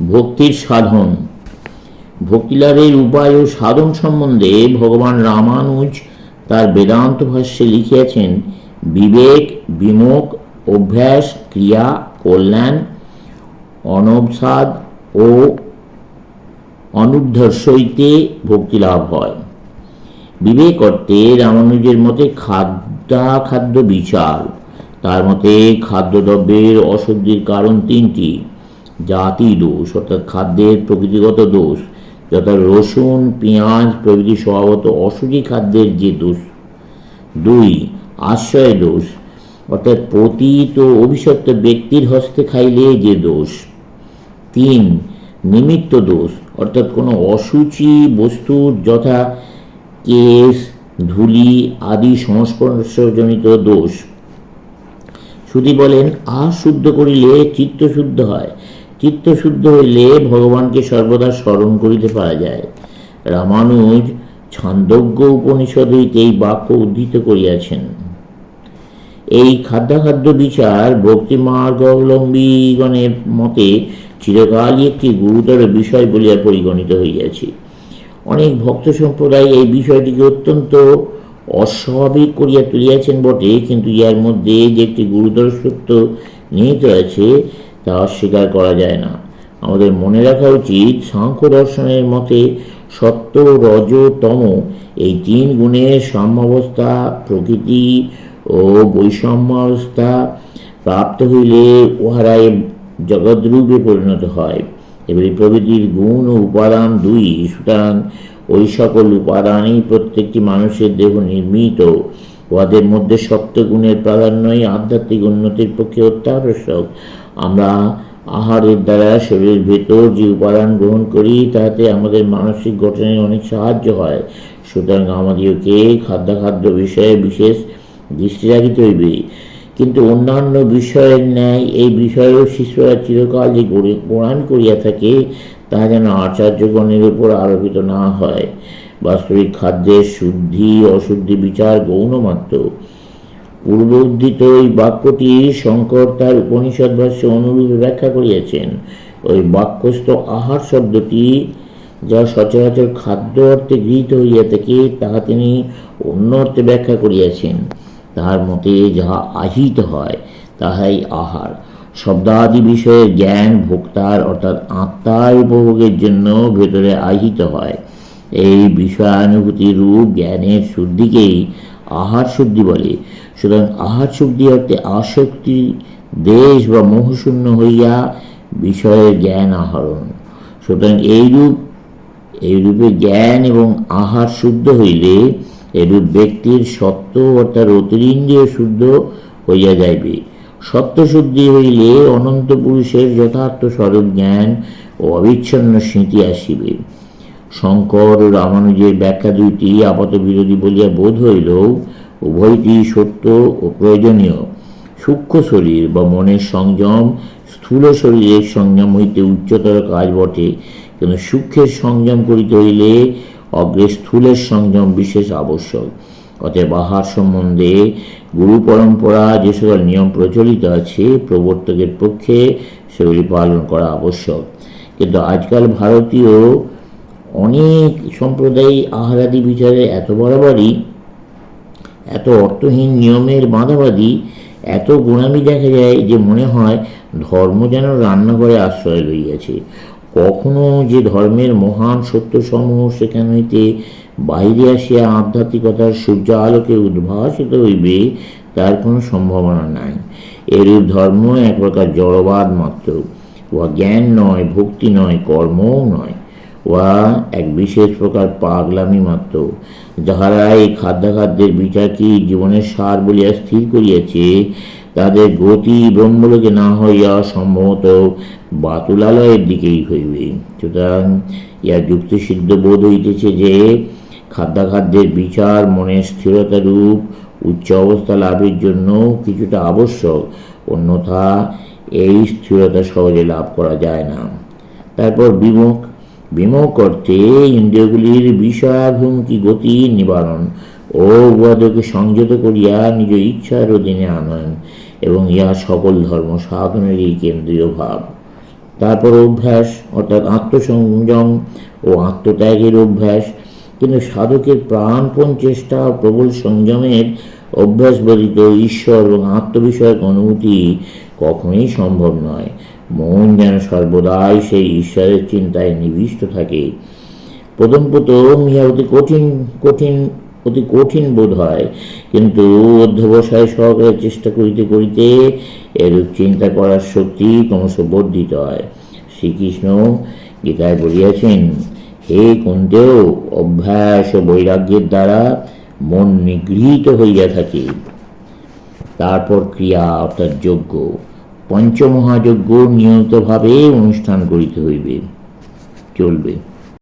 ভক্তির সাধন। ভক্তিলাভের উপায় ও সাধন সম্বন্ধে ভগবান রামানুজ তার বেদান্ত ভাষ্যে লিখিয়াছেন, বিবেক, বিমুখ, অভ্যাস, ক্রিয়া, কল্যাণ, অনবসাদ ও অনুদ্ধর্ষইতে ভক্তি লাভ হয়। বিবেক অর্থে রামানুজের মতে খাদ্যা খাদ্য বিচার, তার মতে খাদ্যদ্রব্যের অশুদ্ধির কারণ তিনটি। জাতি দোষ, অর্থাৎ খাদ্যের প্রকৃতিগত দোষ যথা রসুন, পেঁয়াজ প্রভৃতি স্বভাবত অসুচি খাদ্যের যে দোষ। দুই, আশ্রয় দোষ, অর্থাৎ পতিত অভিশপ্ত ব্যক্তির হস্তে খাইলে যে দোষ। তিন, নিমিত্ত দোষ, অর্থাৎ কোনো অসুচি বস্তুর যথা কেশ, ধুলি আদি সংস্পর্শজনিত দোষ। শ্রুতি বলেন আহ শুদ্ধ করিলে চিত্ত শুদ্ধ হয় চিত্ত শুদ্ধ হইলে ভগবানকে সর্বদা স্মরণ করিতে পারা যায়। রামানুজ ছান্দজ্ঞ উপনিষদ হইতে এই বাক্য উদ্ধৃত করিয়াছেন। এই খাদ্যাখাদ্য বিচার ভক্তি মার্গ অবলম্বীগণের মতে চিরকালই একটি গুরুতর বিষয় বলিয়া পরিগণিত হইয়াছে। অনেক ভক্ত সম্প্রদায় এই বিষয়টিকে অত্যন্ত অস্বাভাবিক করিয়া তুলিয়াছেন বটে, কিন্তু ইহার মধ্যে যে একটি গুরুতর সত্য নিহিত আছে তা অস্বীকার করা যায় না। আমাদের মনে রাখা উচিত, সাংখ্য দর্শনের মতে সত্য রজ তম এই তিন গুণের সাম্যাবস্থা, প্রকৃতি ও বৈষম্যাবস্থা প্রাপ্ত হইলে উহারাই জগদ্রূপে পরিণত হয়। এবারে প্রকৃতির গুণ ও উপাদান দুই, সুতরাং ওই সকল উপাদানই প্রত্যেকটি মানুষের দেহ নির্মিত। উহাদের মধ্যে সত্য গুণের প্রাধান্যই আধ্যাত্মিক উন্নতির পক্ষে অত্যাবশ্যক। আমরা আহারের দ্বারা শরীরের ভেতর যে উপাদান গ্রহণ করি, তাতে আমাদের মানসিক গঠনে অনেক সাহায্য হয়। সুতরাং আমাদেরকে খাদ্যাখাদ্য বিষয়ে বিশেষ দৃষ্টি রাখিতে হইবে। কিন্তু অন্যান্য বিষয়ের ন্যায় এই বিষয়েও শিশুরা চিরকাল যে গোড়ামি করিয়া থাকে তাহা যেন আচার্যগণের উপর আরোপিত না হয়। বাস্তবিক খাদ্যের শুদ্ধি, অশুদ্ধি বিচার গৌণমাত্র। পূর্ব উদ্ধৃত ওই বাক্যটি শঙ্কর তার উপনিষদ ভাষ্যে অনুরূপে ব্যাখ্যা করিয়াছেন। ওই বাক্যস্থ আহার শব্দটি যা সচরাচর খাদ্য অর্থে গৃহীত হইয়া থাকে, তাহা তিনি অন্য অর্থে ব্যাখ্যা করিয়াছেন। তাহার মতে যাহা আহিত হয়, তাহাই আহার। শব্দাদি বিষয়ে জ্ঞান, ভোক্তার অর্থাৎ আত্মার উপভোগের জন্য ভেতরে আহিত হয়। এই বিষয়ানুভূতি রূপ জ্ঞানের শুদ্ধিকেই আহার শুদ্ধি বলে। সুতরাং আহার শুদ্ধি অর্থে আসক্তি, দেশ বা মোহশূন্য হইয়া বিষয়ের জ্ঞান আহরণ। সুতরাং এইরূপ, এইরূপে জ্ঞান এবং আহার শুদ্ধ হইলে এরূপ ব্যক্তির সত্য অর্থাৎ অতিরিন্দ্রিয় শুদ্ধ হইয়া যাইবে। সত্য শুদ্ধি হইলে অনন্ত পুরুষের যথার্থ স্বরূপ জ্ঞান ও অবিচ্ছন্ন স্মৃতি আসিবে। শঙ্কর ও রামানুজের ব্যাখ্যা দুইটি আপাত বিরোধী বলিয়া বোধ হইলেও উভয়টি সত্য ও প্রয়োজনীয়। সূক্ষ্ম শরীর বা মনের সংযম, স্থূল শরীরের সংযম হইতে উচ্চতর কাজ বটে। কিন্তু সূক্ষ্মের সংযম করিতে হইলে অগ্রে স্থূলের সংযম বিশেষ আবশ্যক। অতএব আহার সম্বন্ধে গুরু পরম্পরা যে সকল নিয়ম প্রচলিত আছে, প্রবর্তকের পক্ষে সেগুলি পালন করা আবশ্যক। কিন্তু আজকাল ভারতীয় অনেক সম্প্রদায়ী আহারাদি বিচারে এত বরাবরই, এত অর্থহীন নিয়মের বাঁধাবাঁধি, এত গোড়ামি দেখা যায় যে মনে হয় ধর্ম যেন রান্নাঘরে আশ্রয় লইয়াছে। কখনো যে ধর্মের মহান সত্যসমূহ সেখান হইতে বাইরে আসিয়া আধ্যাত্মিকতার সূর্য আলোকে উদ্ভাসিত হইবে, তার কোনো সম্ভাবনা নাই। এরূপ ধর্ম এক প্রকার জড়বাদ মাত্র। উহা জ্ঞান নয়, ভক্তি নয়, কর্মও নয়। উহা এক বিশেষ প্রকার পাগলামি মাত্র। যাহারা এই খাদ্যাখাদ্যের বিচারকে জীবনের সার বলিয়া স্থির করিয়াছে, তাদের গতি ব্রহ্মলোকে না হইয়া সম্ভবত বাতুলালয়ের দিকেই হইবে। সুতরাং ইহা যুক্তিসিদ্ধ বোধ হইতেছে যে, খাদ্যাখাদ্যের বিচার মনের স্থিরতা রূপ উচ্চ অবস্থা লাভের জন্য কিছুটা আবশ্যক, অন্যথা এই স্থিরতা সহজে লাভ করা যায় না। তারপর বিমুখ বিমুখ অর্থে ইন্দ্রিয়গুলির বিষয়াভিমুখী গতি নিবারণ ও উহাদেরকে সংযত করিয়া নিজ ইচ্ছার অধীনে আনয়ন এবং ইহা সকল ধর্ম সাধনেরই কেন্দ্রীয় ভাব। তারপর অভ্যাস, অর্থাৎ আত্মসংযম ও আত্মত্যাগের অভ্যাস। কিন্তু সাধকের প্রাণপণ চেষ্টা প্রবল সংযমের অভ্যাস ব্যতীত ঈশ্বর এবং আত্মবিষয়ক অনুভূতি কখনোই সম্ভব নয়। মন যেন সর্বদাই সেই ঈশ্বরের চিন্তায় নিবিষ্ট থাকে। প্রথম প্রথম ইহা অতি কঠিন কঠিন, অতি কঠিন বোধ হয়। কিন্তু অধ্যবসায় সহকারে চেষ্টা করিতে করিতে এরূপ চিন্তা করার শক্তি ক্রমশ বর্ধিত হয়। শ্রীকৃষ্ণ গীতায় বলিয়াছেন, হে কুন্তেও, অভ্যাস ও বৈরাগ্যের দ্বারা মন নিগৃহীত হইয়া থাকে। তারপর ক্রিয়া অর্থাৎ যজ্ঞ। পঞ্চমহাযজ্ঞ নিয়মিতভাবে অনুষ্ঠান করিতে হইবে। চলবে।